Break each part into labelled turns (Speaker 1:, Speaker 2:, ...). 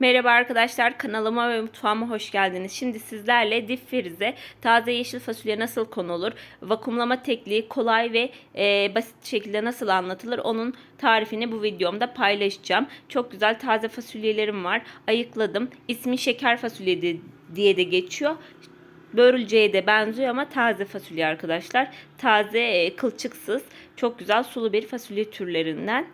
Speaker 1: Merhaba arkadaşlar kanalıma ve mutfağıma hoş geldiniz. Şimdi sizlerle dip frize taze yeşil fasulye nasıl konulur, vakumlama tekniği kolay ve e, basit şekilde nasıl anlatılır onun tarifini bu videomda paylaşacağım. Çok güzel taze fasulyelerim var. Ayıkladım. İsmi şeker fasulye de- diye de geçiyor. Börülceye de benziyor ama taze fasulye arkadaşlar. Taze, e, kılçıksız, çok güzel sulu bir fasulye türlerinden.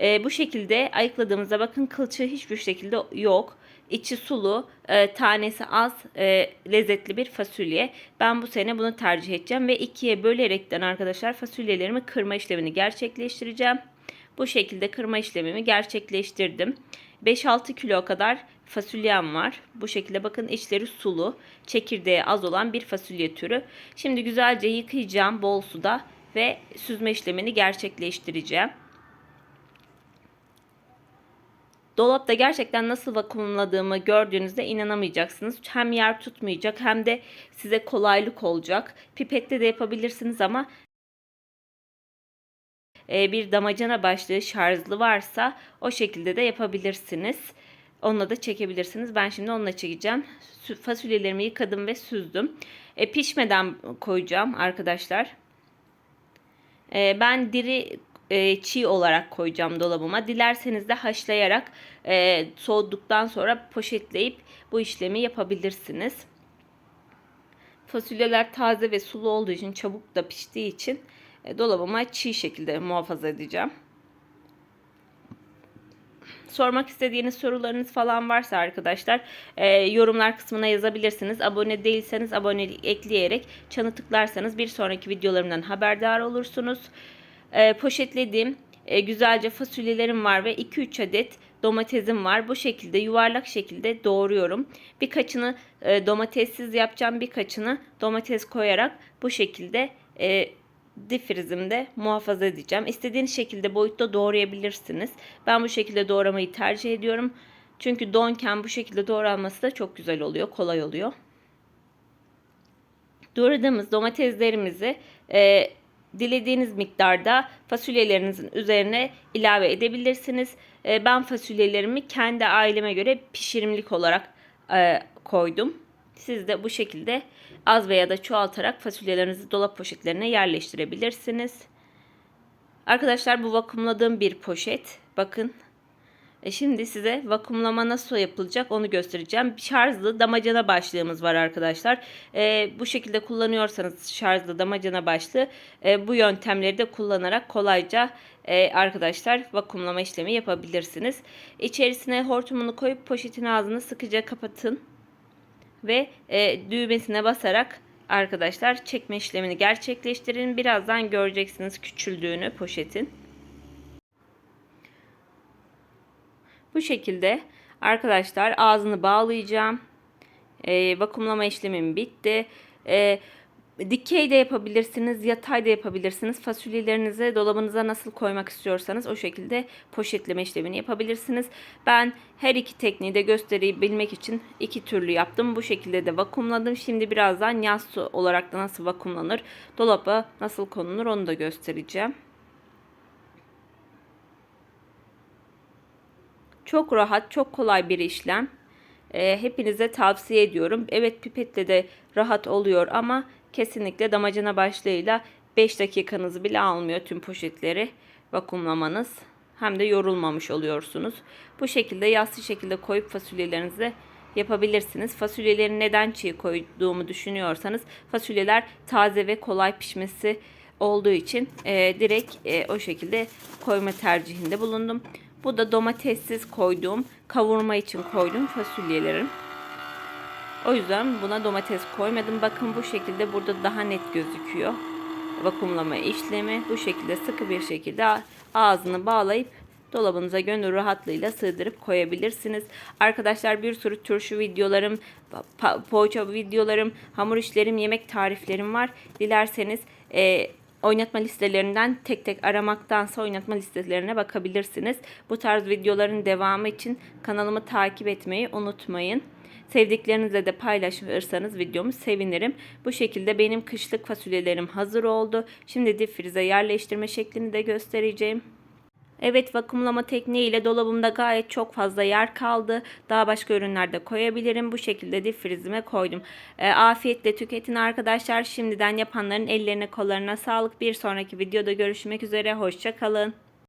Speaker 1: E, bu şekilde ayıkladığımızda bakın kılçığı hiçbir şekilde yok. İçi sulu, e, tanesi az, e, lezzetli bir fasulye. Ben bu sene bunu tercih edeceğim ve ikiye bölerekten arkadaşlar fasulyelerimi kırma işlemini gerçekleştireceğim. Bu şekilde kırma işlemimi gerçekleştirdim. 5-6 kilo kadar fasulyem var. Bu şekilde bakın içleri sulu, çekirdeği az olan bir fasulye türü. Şimdi güzelce yıkayacağım bol suda ve süzme işlemini gerçekleştireceğim. Dolapta gerçekten nasıl vakumladığımı gördüğünüzde inanamayacaksınız. Hem yer tutmayacak hem de size kolaylık olacak. Pipette de yapabilirsiniz ama e, bir damacana başlığı şarjlı varsa o şekilde de yapabilirsiniz. Onunla da çekebilirsiniz. Ben şimdi onunla çekeceğim. Fasulyelerimi yıkadım ve süzdüm. E, pişmeden koyacağım arkadaşlar. E, ben diri e, çiğ olarak koyacağım dolabıma. Dilerseniz de haşlayarak e, soğuduktan sonra poşetleyip bu işlemi yapabilirsiniz. Fasulyeler taze ve sulu olduğu için çabuk da piştiği için e, dolabıma çiğ şekilde muhafaza edeceğim. Sormak istediğiniz sorularınız falan varsa arkadaşlar e, yorumlar kısmına yazabilirsiniz. Abone değilseniz abonelik ekleyerek çanı tıklarsanız bir sonraki videolarımdan haberdar olursunuz. E, poşetlediğim e, güzelce fasulyelerim var ve 2-3 adet domatesim var. Bu şekilde yuvarlak şekilde doğruyorum. Birkaçını e, domatessiz yapacağım. Birkaçını domates koyarak bu şekilde e, difrizimde muhafaza edeceğim. İstediğiniz şekilde boyutta doğrayabilirsiniz. Ben bu şekilde doğramayı tercih ediyorum. Çünkü donken bu şekilde doğranması da çok güzel oluyor, kolay oluyor. Doğradığımız domateslerimizi e, dilediğiniz miktarda fasulyelerinizin üzerine ilave edebilirsiniz. E, ben fasulyelerimi kendi aileme göre pişirimlik olarak e, koydum. Siz de bu şekilde az veya da çoğaltarak fasulyelerinizi dolap poşetlerine yerleştirebilirsiniz. Arkadaşlar bu vakumladığım bir poşet. Bakın. E şimdi size vakumlama nasıl yapılacak onu göstereceğim. Şarjlı damacana başlığımız var arkadaşlar. E, bu şekilde kullanıyorsanız şarjlı damacana başlığı e, bu yöntemleri de kullanarak kolayca e, arkadaşlar vakumlama işlemi yapabilirsiniz. İçerisine hortumunu koyup poşetin ağzını sıkıca kapatın ve e, düğmesine basarak arkadaşlar çekme işlemini gerçekleştirin. Birazdan göreceksiniz küçüldüğünü poşetin. Bu şekilde arkadaşlar ağzını bağlayacağım. E, vakumlama işlemim bitti. E, dikey de yapabilirsiniz, yatay da yapabilirsiniz. Fasulyelerinizi dolabınıza nasıl koymak istiyorsanız o şekilde poşetleme işlemini yapabilirsiniz. Ben her iki tekniği de gösterebilmek için iki türlü yaptım. Bu şekilde de vakumladım. Şimdi birazdan yaz olarak da nasıl vakumlanır, dolaba nasıl konulur onu da göstereceğim. Çok rahat, çok kolay bir işlem. E, hepinize tavsiye ediyorum. Evet pipetle de rahat oluyor ama kesinlikle damacana başlığıyla 5 dakikanızı bile almıyor tüm poşetleri vakumlamanız. Hem de yorulmamış oluyorsunuz. Bu şekilde yassı şekilde koyup fasulyelerinizi yapabilirsiniz. Fasulyeleri neden çiğ koyduğumu düşünüyorsanız fasulyeler taze ve kolay pişmesi olduğu için e, direkt e, o şekilde koyma tercihinde bulundum. Bu da domatessiz koyduğum, kavurma için koyduğum fasulyelerim. O yüzden buna domates koymadım. Bakın bu şekilde burada daha net gözüküyor. Vakumlama işlemi bu şekilde sıkı bir şekilde ağzını bağlayıp dolabınıza gönül rahatlığıyla sığdırıp koyabilirsiniz. Arkadaşlar bir sürü turşu videolarım, poğaça videolarım, hamur işlerim, yemek tariflerim var. Dilerseniz e, oynatma listelerinden tek tek aramaktansa oynatma listelerine bakabilirsiniz. Bu tarz videoların devamı için kanalımı takip etmeyi unutmayın. Sevdiklerinizle de paylaşırsanız videomu sevinirim. Bu şekilde benim kışlık fasulyelerim hazır oldu. Şimdi difrize yerleştirme şeklini de göstereceğim. Evet vakumlama tekniğiyle dolabımda gayet çok fazla yer kaldı. Daha başka ürünler de koyabilirim. Bu şekilde dip frizime koydum. E, afiyetle tüketin arkadaşlar. Şimdiden yapanların ellerine kollarına sağlık. Bir sonraki videoda görüşmek üzere. Hoşça kalın.